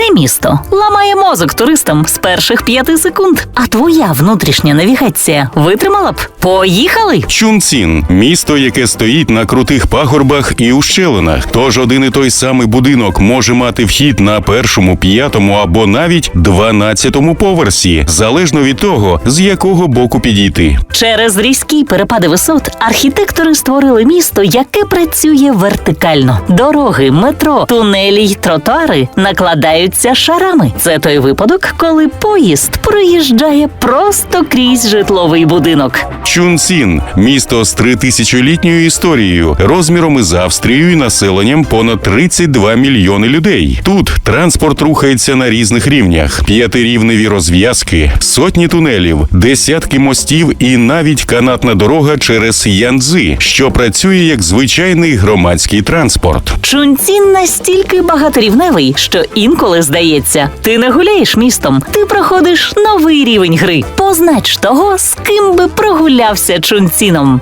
Це місто ламає мозок туристам з перших п'яти секунд. А твоя внутрішня навігація витримала б? Поїхали! Чунцін місто, яке стоїть на крутих пагорбах і ущелинах. Тож один і той самий будинок може мати вхід на першому, п'ятому або навіть дванадцятому поверсі, залежно від того, з якого боку підійти. Через різкі перепади висот архітектори створили місто, яке працює вертикально. Дороги, метро, тунелі й тротуари накладаються шарами. Це той випадок, коли поїзд проїжджає просто крізь житловий будинок. Чунцін місто з тритисячолітньою історією, розміром із Австрією і населенням понад 32 мільйони людей. Тут транспорт рухається на різних рівнях: п'ятирівневі розв'язки, сотні тунелів, десятки мостів і навіть канатна дорога через Янцзи, що працює як звичайний громадський транспорт. Чунцін настільки багаторівневий, що інколи здається, ти не гуляєш містом, ти проходиш новий рівень гри. Познач того, з ким би прогулявся Чунціном.